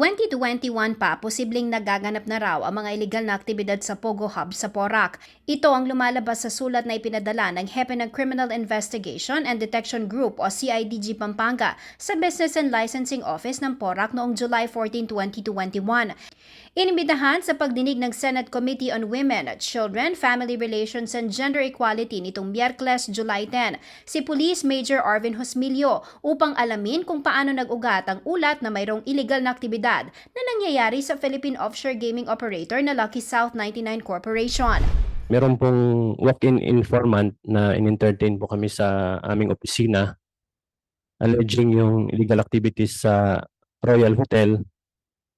2021 pa, posibleng nagaganap na raw ang mga illegal na aktibidad sa Pogo Hub sa Porac. Ito ang lumalabas sa sulat na ipinadala ng Hepe Criminal Investigation and Detection Group o CIDG Pampanga sa Business and Licensing Office ng Porac noong July 14, 2021. Inimbitahan sa pagdinig ng Senate Committee on Women, Children, Family Relations and Gender Equality nitong Miyerkules, July 10, si Police Major Arvin Hosmilio upang alamin kung paano nag-ugat ang ulat na mayroong illegal na aktibidad na nangyayari sa Philippine Offshore Gaming Operator na Lucky South 99 Corporation. meron pong walk-in informant na in-entertain po kami sa aming opisina alleging yung illegal activities sa Royal Hotel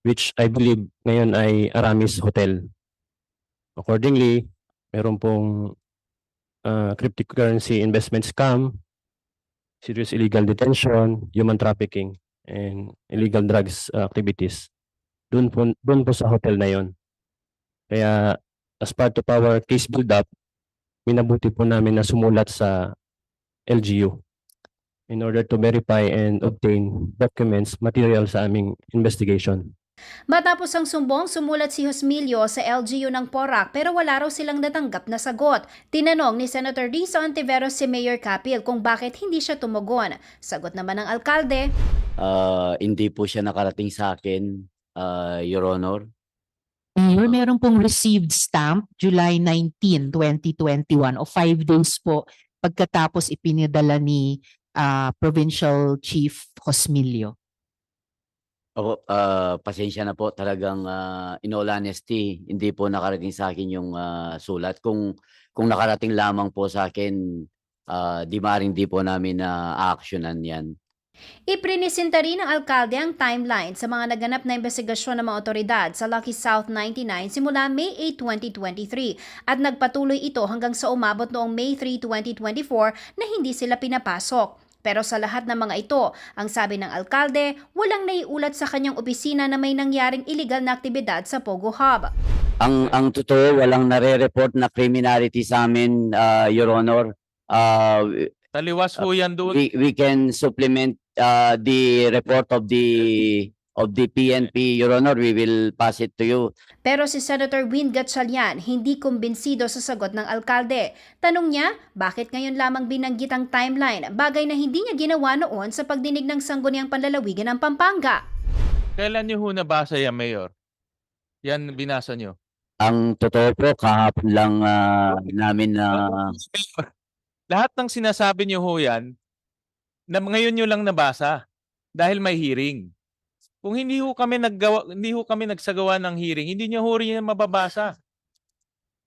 which I believe ngayon ay Aramis Hotel. Accordingly, meron pong uh, cryptocurrency investment scam, serious illegal detention, human trafficking, and illegal drugs uh, activities. Doon po, doon po sa hotel na yon. Kaya as part of our case build-up, minabuti po namin na sumulat sa LGU in order to verify and obtain documents, material sa aming investigation. Matapos ang sumbong, sumulat si Hosmilio sa LGU ng Porac pero wala raw silang natanggap na sagot. Tinanong ni Senator Risa Ontiveros si Mayor Capil kung bakit hindi siya tumugon. Sagot naman ng alkalde, Ah, hindi po siya nakarating sa akin, ah, Your Honor. Mayor, meron pong received stamp July 19, 2021 o five days po pagkatapos ipinadala ni ah, Provincial Chief Cosmilio. Ako, ah, pasensya na po talagang ah, in all honesty, hindi po nakarating sa akin yung ah, sulat. Kung kung nakarating lamang po sa akin, ah, di maring di po namin na actionan 'yan. Iprinisinta rin ng alkalde ang timeline sa mga naganap na investigasyon ng mga otoridad sa Lucky South 99 simula May 8, 2023 at nagpatuloy ito hanggang sa umabot noong May 3, 2024 na hindi sila pinapasok. Pero sa lahat ng mga ito, ang sabi ng alkalde, walang naiulat sa kanyang opisina na may nangyaring illegal na aktibidad sa Pogo Hub. Ang ang totoo, walang nare-report na criminality sa amin, ah, Your Honor. Ah, Taliwas ho yan doon. we we can supplement uh, the report of the of the PNP, Your Honor. We will pass it to you. Pero si Senator Win Gatchalian hindi kumbinsido sa sagot ng alkalde. Tanong niya, bakit ngayon lamang binanggit ang timeline, bagay na hindi niya ginawa noon sa pagdinig ng sangguniang panlalawigan ng Pampanga. Kailan niyo ho nabasa yan, Mayor? Yan binasa niyo. Ang totoo po, kahapon lang ah, namin na Lahat ng sinasabi niyo ho yan, na ngayon niyo lang nabasa dahil may hearing. Kung hindi ho kami naggawa, hindi ho kami nagsagawa ng hearing, hindi niyo ho rin mababasa.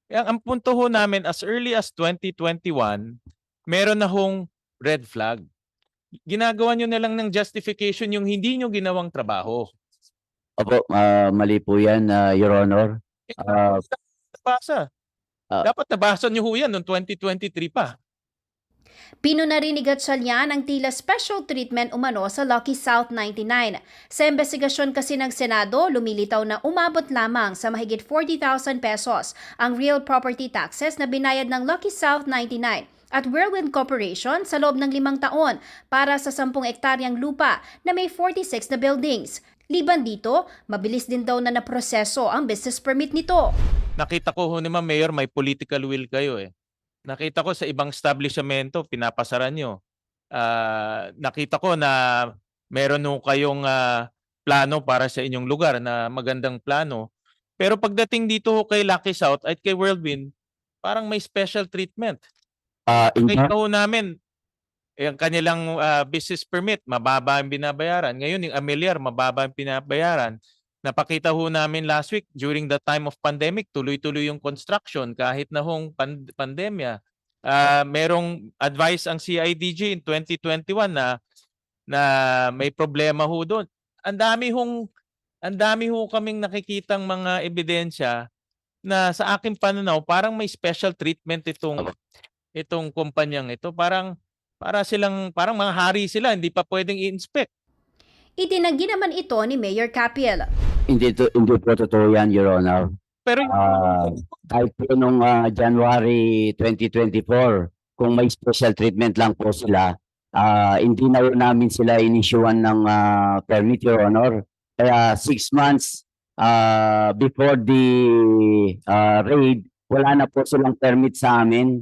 Kaya ang punto ho namin as early as 2021, meron na hong red flag. Ginagawa niyo na lang ng justification yung hindi niyo ginawang trabaho. Opo, ah, mali po yan, ah, Your Honor. Eh, Ah, nabasa. ah. Dapat nabasa niyo ho yan noong 2023 pa. Pinuna rin ni Gatchalian ang tila special treatment umano sa Lucky South 99. Sa investigasyon kasi ng Senado, lumilitaw na umabot lamang sa mahigit 40,000 pesos ang real property taxes na binayad ng Lucky South 99 at Whirlwind Corporation sa loob ng limang taon para sa 10 ektaryang lupa na may 46 na buildings. Liban dito, mabilis din daw na naproseso ang business permit nito. Nakita ko ho naman, Mayor, may political will kayo eh. Nakita ko sa ibang establishmento, pinapasaran nyo. Ah, nakita ko na meron ho kayong ah, plano para sa inyong lugar na magandang plano. Pero pagdating dito ho kay Lucky South at kay Whirlwind, parang may special treatment. in Nakita ho namin, eh, ang kanilang ah, business permit, mababa ang binabayaran. Ngayon, yung Ameliar, mababa ang binabayaran. Napakita ho namin last week, during the time of pandemic, tuloy-tuloy yung construction kahit na hong pan- pandemya. Ah, merong advice ang CIDG in 2021 na na may problema ho doon. Ang dami hong ang dami ho kaming nakikitang mga ebidensya na sa aking pananaw parang may special treatment itong itong kumpanyang ito. Parang para silang parang mga hari sila, hindi pa pwedeng i-inspect. Itinanggi naman ito ni Mayor Capiel. Hindi, to, hindi po totoo yan, Your Honor. Pero Ah, kahit po nung ah, January 2024, kung may special treatment lang po sila, ah, hindi na rin namin sila inisyuan ng ah, permit, Your Honor. Kaya six months ah, before the ah, raid, wala na po silang permit sa amin.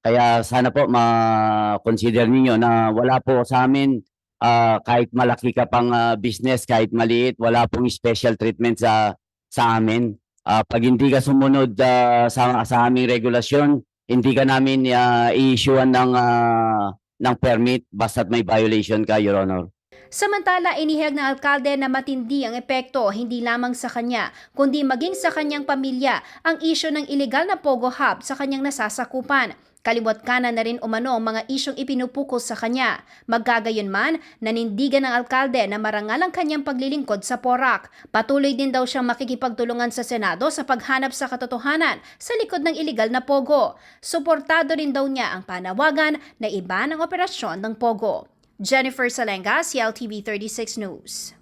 Kaya sana po ma-consider ninyo na wala po sa amin ah, kahit malaki ka pang ah, business, kahit maliit, wala pong special treatment sa sa amin. Ah, pag hindi ka sumunod ah, sa sa aming regulasyon, hindi ka namin uh, i-issuean ng ah, ng permit basta't may violation ka, Your Honor. Samantala, inihag ng alkalde na matindi ang epekto hindi lamang sa kanya, kundi maging sa kanyang pamilya ang isyo ng illegal na Pogo Hub sa kanyang nasasakupan. Kaliwat kanan na rin umano ang mga isyong ipinupukos sa kanya. Magkagayon man, nanindigan ng alkalde na marangal ang kanyang paglilingkod sa Porac. Patuloy din daw siyang makikipagtulungan sa Senado sa paghanap sa katotohanan sa likod ng illegal na Pogo. Suportado rin daw niya ang panawagan na iba ng operasyon ng Pogo. Jennifer Salenga, CLTV 36 News.